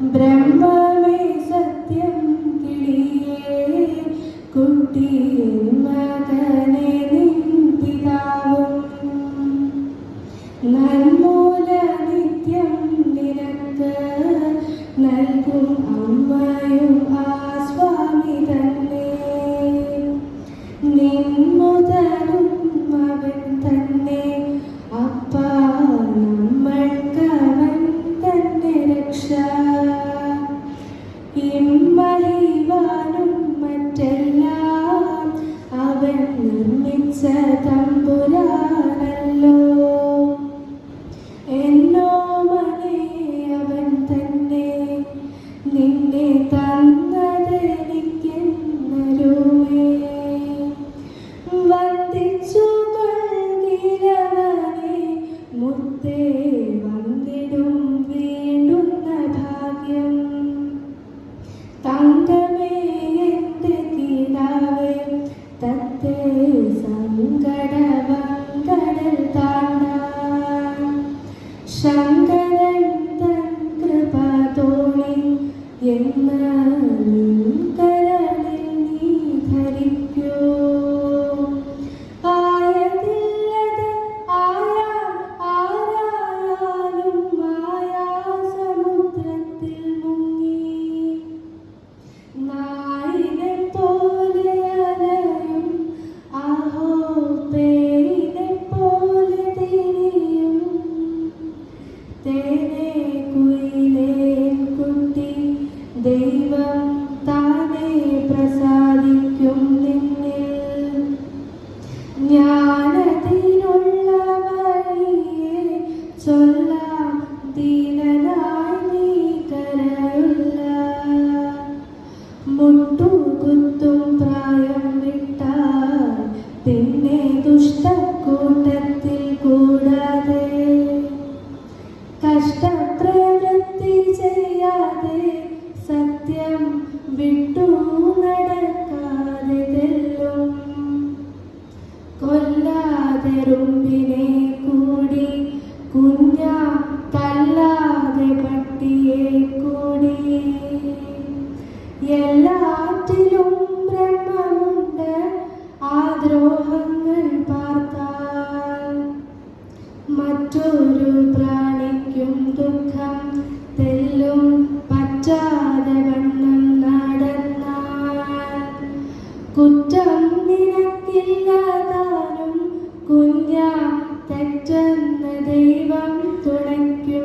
Brahma. ഇമ്മഹിവാനും മറ്റെല്ലാം അവൻ നിർമ്മിച്ച കാലത്തെ സങ്കടമങ്കടൽ ശങ്കരൻ തൻ കൃപ എന്ന ചൊല്ലാം ദീനനായി നീ കരയുള്ള മുട്ടു മറ്റൊരു പ്രാണിക്കും ദുഃഖം തെല്ലും പറ്റാതെ വണ്ണം നടന്നാൽ. കുറ്റം നിനക്കില്ലാതാനും കുഞ്ഞ തെറ്റെന്ന് ദൈവം തുണയ്ക്കും.